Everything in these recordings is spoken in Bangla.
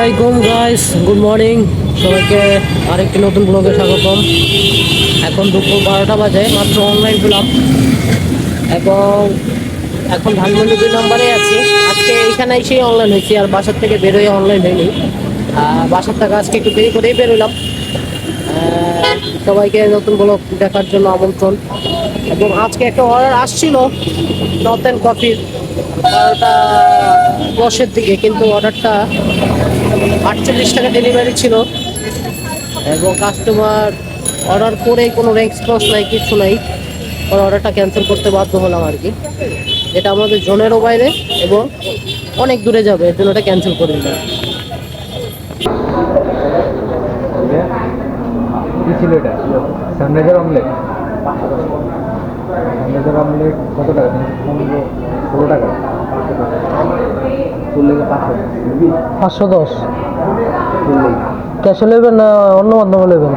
আলাইকুম গাইস গুড মর্নিং সবাইকে আরেকটি নতুন ব্লগে স্বাগতম। এখন দুপুর বারোটা বাজে, মাত্র অনলাইন পেলাম। এবং এখন ধানমন্ডি দুই নম্বরে আছি। আজকে এখানে এসেই অনলাইন হয়েছি, আর বাসার থেকে বেরোয় অনলাইন হয়নি। বাসার থেকে আজকে একটু দেরি করেই বেরোলাম সবাইকে নতুন ব্লগ দেখার জন্য আমন্ত্রণ। এবং আজকে একটা অর্ডার আসছিল নর্থ অ্যান্ড কফির বারোটা দশের দিকে, কিন্তু অর্ডারটা আটচল্লিশ টাকা ডেলিভারি ছিল। এবং কাস্টমার অর্ডার করে কোনো রেসপন্স নাই, কিছু নাই, ওর অর্ডারটা ক্যান্সেল করতে বাধ্য হলাম আর কি। এটা আমাদের জোনেরও বাইরে এবং অনেক দূরে যাবে, এর জন্য ওটা ক্যান্সেল করে দিলাম। ছিল এটা? অমলেট অমলেট কত টাকা? পনেরো, ষোলো টাকা। পাঁচশো দশ। ক্যাশে নেবেন না অন্য মাধ্যমে নেবেন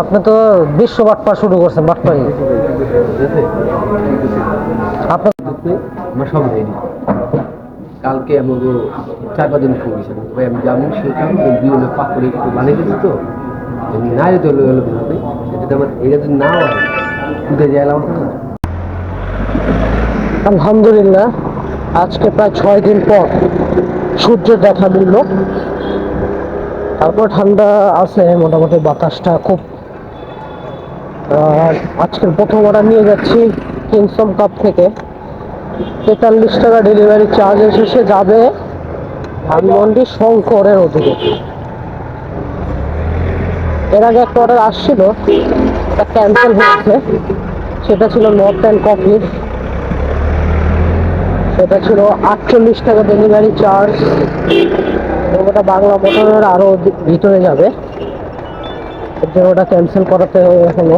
আপনি তো বিশ্ব বাটপা শুরু করছেন বাটপাই। আপনার সব রেডি কালকে আমাদের চার পাঁচজন ফোন দিয়েছেন ভাই আমি যেমন সেটা বিভিন্ন পাক করে একটু বানিয়ে দিচ্ছি তো। আমি না যদি হলে আমার এটা যদি না হয়। আলহামদুলিল্লাহ, আজকে প্রায় ছয় দিন পর সূর্যের দেখা মিলল। তারপর ঠান্ডা আছে, মোটামুটি বাতাসটা খুব। আজকের প্রথম অর্ডার নিয়ে যাচ্ছি কিংসম কাপ থেকে। তেতাল্লিশ টাকা ডেলিভারি চার্জ এসে যাবে ধানমন্ডি শঙ্করের ওদিকে এর আগে একটা অর্ডার আসছিল এটা ক্যান্সেল হয়েছে। সেটা ছিল নর্থ অ্যান্ড কফির সেটা ছিল আটচল্লিশ টাকা ডেলিভারি চার্জ ওটা বাংলা মোটরের আরও ভিতরে যাবে। ওটা ক্যান্সেল করাতে হলো।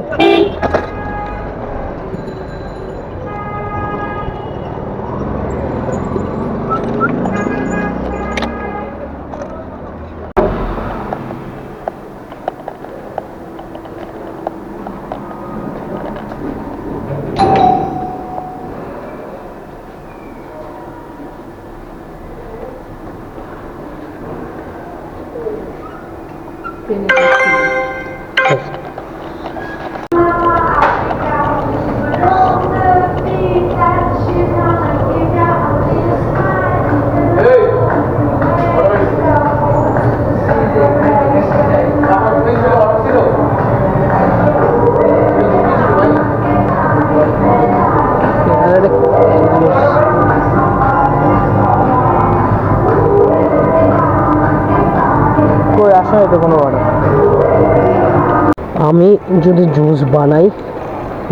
যদি জুস বানাই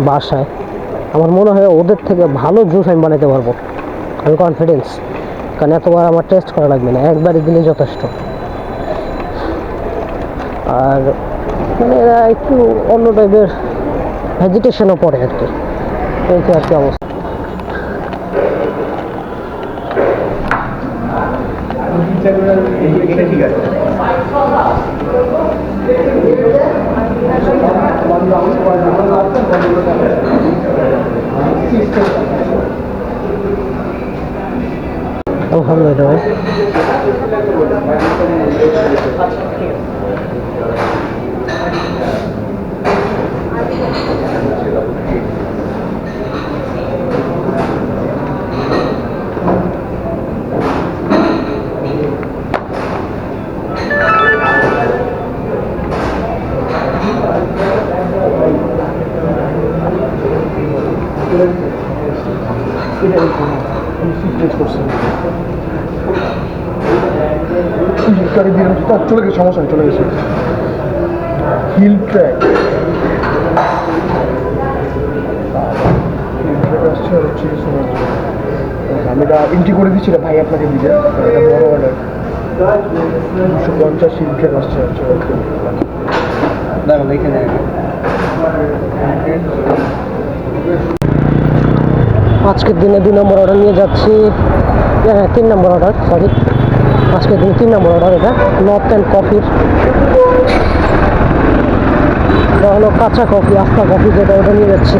বাসায়, আমার মনে হয় ওদের থেকে ভালো জুস আমি বানাতে পারব। আমি কনফিডেন্স কারণ এতবার আমার টেস্ট করা লাগবে না, একবারই দিলে যথেষ্ট। আর মানে এরা একটু অন্য টাইপের ভেজিটেশনও পড়ে আর কি। এই আর কি অবস্থা। ঠিক আছে আলহামদুলিল্লাহ ভাই গাড়ি দিয়ে তার চলে গেছে সমস্যা চলে গেছে হিল ট্র্যাক আমি এটা এন্ট্রি করে দিচ্ছি ভাই আপনাকে এটা বড় অর্ডার দুশো পঞ্চাশ হিল ট্র্যাক আসছে আচ্ছা দেখো নেয় আজকের দিনে দুই নম্বর অর্ডার নিয়ে যাচ্ছি। হ্যাঁ তিন নম্বর অর্ডার সরি আজকের দিনে তিন নম্বর অর্ডার এটা নর্থ অ্যান্ড কফির এটা হলো কাঁচা কফি আস্তা কফি যেটা ওটা নিয়ে যাচ্ছি।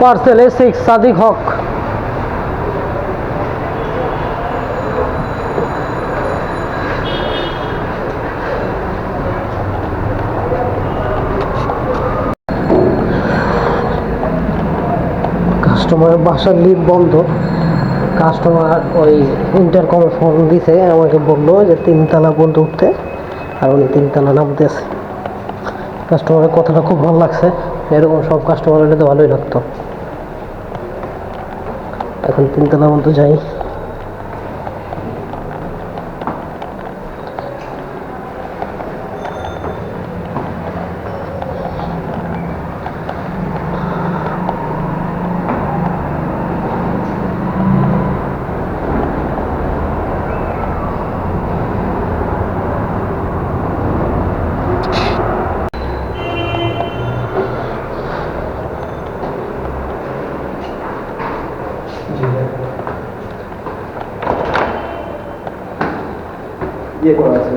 Parcel A six Sadik Haque. কাস্টমারের বাসার লিফট বন্ধ। কাস্টমার ওই ইন্টারকমে ফোন দিছে, আমাকে বলল যে তিনতলা পর্যন্ত উঠতে, আর উনি তিনতলা নামতেছে কাস্টমারের কথাটা খুব ভালো লাগছে। এরকম সব কাস্টমার হলে তো ভালোই লাগতো। এখন তিনতলা পর্যন্ত যাই। ইয়ে করা আছে।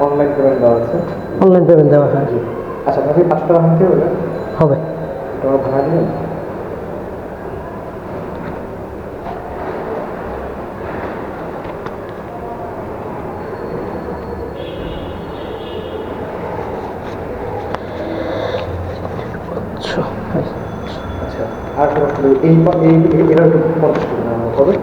অনলাইন পেমেন্ট দেওয়া আছে। অনলাইন পেমেন্ট দেওয়া হয়। আচ্ছা আপনাকে পাঁচশো টাকা ভাঙতে হবে হবে। তোমার ভাড়া দিবেন আচ্ছা। আচ্ছা আর এই এই এই- এরা একটু পঞ্চাশ টাকা নেওয়া হবে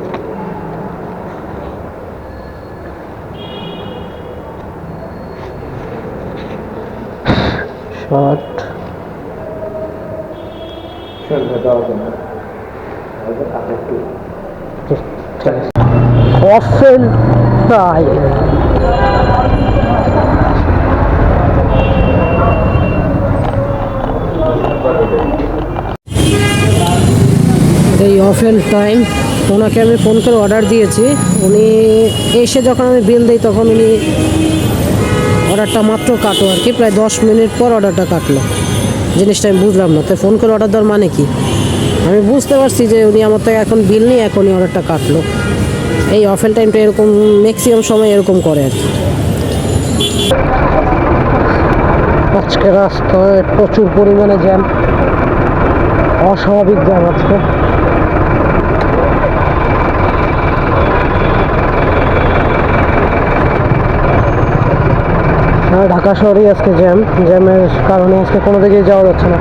অফেল তাই এই অফেল টাইম ওনাকে আমি ফোন করে অর্ডার দিয়েছি। উনি এসে যখন আমি বিল দিই, তখন উনি অর্ডারটা মাত্র কাটো আর কি, প্রায় দশ মিনিট পর অর্ডারটা কাটলো। জিনিসটা আমি বুঝলাম না, তো ফোন করে অর্ডার দেওয়ার মানে কি? আমি বুঝতে পারছি যে উনি আমার থেকে এখন বিল নিয়ে এখনই অর্ডারটা কাটলো। এই অফেল টাইমটা এরকম ম্যাক্সিমাম সময় এরকম করে আর কি। আজকে রাস্তায় প্রচুর পরিমাণে জ্যাম অস্বাভাবিক জ্যাম আজকে। ঢাকা শহরেই আজকে জ্যাম জ্যামের কারণে আজকে কোনো দিকেই যাওয়া যাচ্ছে না।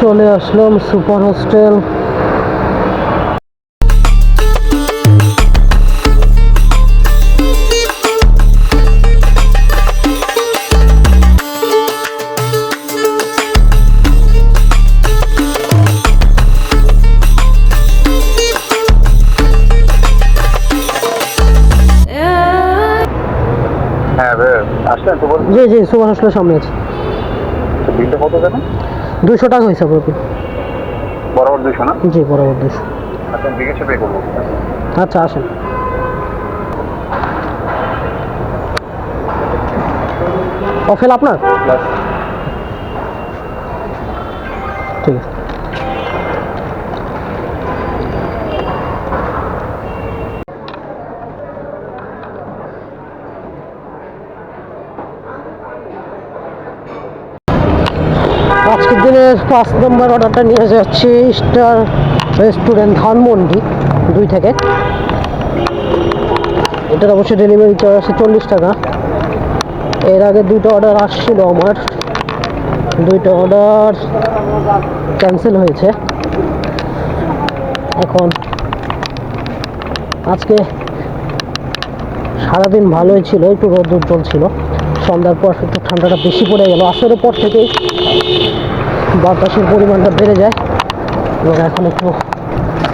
চলে আসলাম সুপার হোস্টেল। জি জি সুপার হোস্টেলের সামনে আছে। বিলটা কত জানেন দুশো টাকা হয়েছে আপনার বরাবর দুশো না? জি বরাবর দুশো আচ্ছা বিকেশে পে করব আচ্ছা আসেন। অফেল আপনার? পাঁচ নম্বর অর্ডারটা নিয়ে যাচ্ছি স্টার রেস্টুরেন্ট ধানমন্ডি দুই থেকে। এটার অবশ্যই ডেলিভারি চার্জ আছে চল্লিশ টাকা। এর আগে দুটো অর্ডার আসছিল আমার। দুইটা অর্ডার ক্যান্সেল হয়েছে। এখন আজকে সারাদিন ভালোই ছিল, একটু রোদ উজ্জ্বল ছিল। সন্ধ্যার পর একটু ঠান্ডাটা বেশি পড়ে গেল। আসরের পর থেকেই বাতাসের পরিমাণটা বেড়ে যায় এবং এখন একটু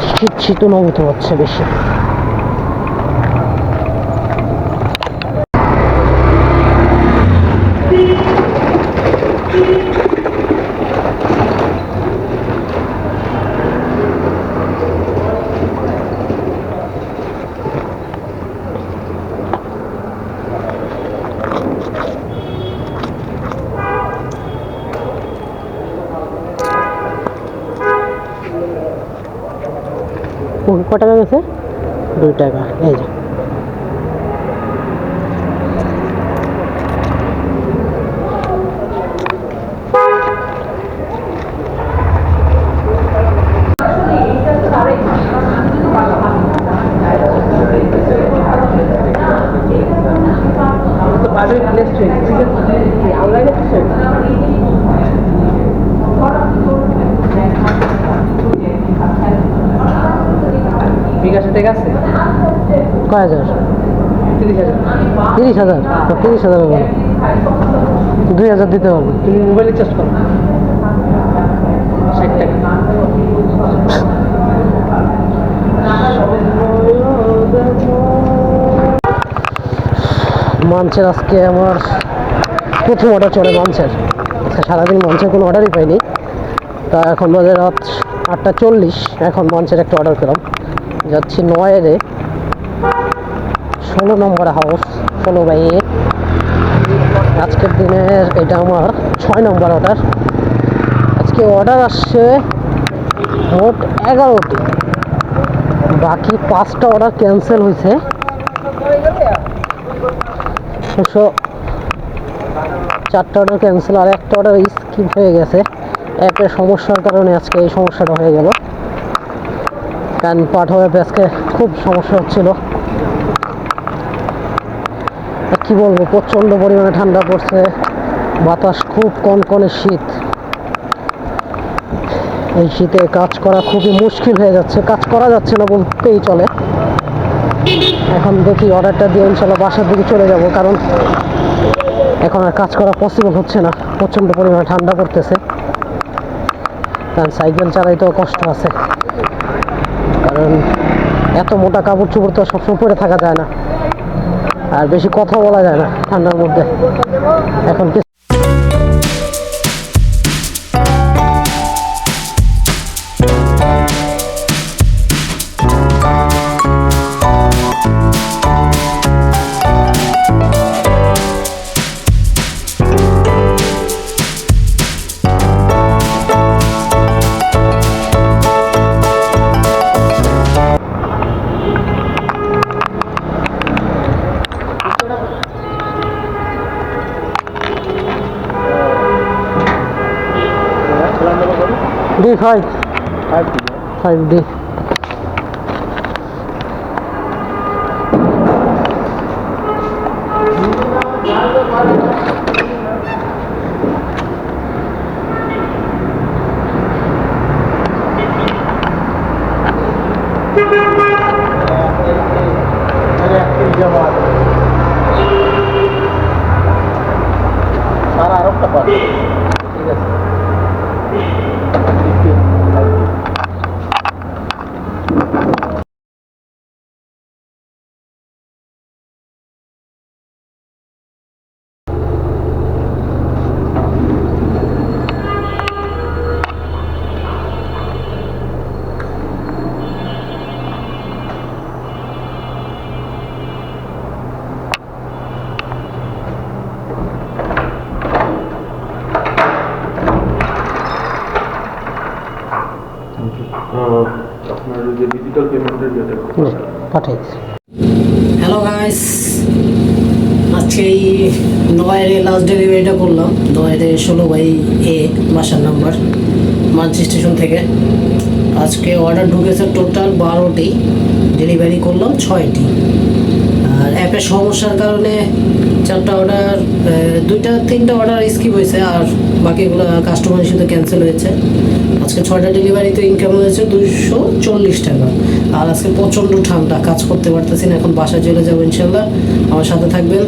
শীত শীত অনুভূত হচ্ছে বেশি ক টাকা গেছে দুই টাকা এই কয় হাজার তিরিশ হাজার। তিরিশ হাজার হবে। দুই হাজার দিতে পারব তুমি মোবাইল করো। ষাট টাকা। মাঞ্চের আজকে আমার প্রথম অর্ডার চলে মাঞ্চের আজকে সারাদিন মাঞ্চের কোনো অর্ডারই পাইনি। তা এখন বাজে রাত আটটা চল্লিশ। এখন মাঞ্চের একটা অর্ডার করলাম যাচ্ছি নয়েরে ষোলো নম্বর হাউস, ষোলো বাই আজকের দিনের এটা আমার ছয় নম্বর অর্ডার আজকে অর্ডার আসছে মোট এগারোটি। বাকি পাঁচটা অর্ডার ক্যান্সেল হয়েছে। অবশ্য চারটা অর্ডার ক্যান্সেল আর একটা অর্ডার স্কিপ হয়ে গেছে। একটা সমস্যার কারণে আজকে এই সমস্যাটা হয়ে গেল। কারণ পাঠাও অ্যাপে আজকে খুব সমস্যা হচ্ছিল। কি বলব, প্রচণ্ড পরিমাণে ঠান্ডা পড়ছে। বাতাস খুব কনকনে শীত। এই শীতে কাজ করা খুবই মুশকিল হয়ে যাচ্ছে। কাজ করা যাচ্ছে না বলতেই চলে। এখন দেখি অর্ডারটা দিয়ে ইনশাল্লাহ বাসার দিকে চলে যাব, কারণ এখন আর কাজ করা পসিবল হচ্ছে না। প্রচণ্ড পরিমাণে ঠান্ডা পড়তেছে। কারণ সাইকেল চালাইতেও কষ্ট আছে। কারণ এত মোটা কাপড় চোপড় তো সবসময় পরে থাকা যায় না। আর বেশি কথা বলা যায় না ঠান্ডার মধ্যে। এখন đi khơi đi. Para. Digital পেমেন্টের হ্যালো গাইস আজকে এই নয়ের লাস্ট ডেলিভারিটা করলাম। নয়ের ষোলো বাই এ বাসার নাম্বার মানচি স্টেশন থেকে। আজকে অর্ডার ঢুকেছে টোটাল বারোটি। ডেলিভারি করলাম ছয়টি। আর অ্যাপের সমস্যার কারণে চারটা অর্ডার দুইটা, তিনটা অর্ডার স্কিপ হয়েছে আর বাকিগুলো কাস্টমারের সাথে ক্যান্সেল হয়েছে। আজকে ছয়টা ডেলিভারিতে ইনকাম হয়েছে দুইশো চল্লিশ টাকা। আর আজকে প্রচণ্ড ঠান্ডা, কাজ করতে পারতেছি না, এখন বাসায় চলে যাব ইনশাল্লাহ। আমার সাথে থাকবেন।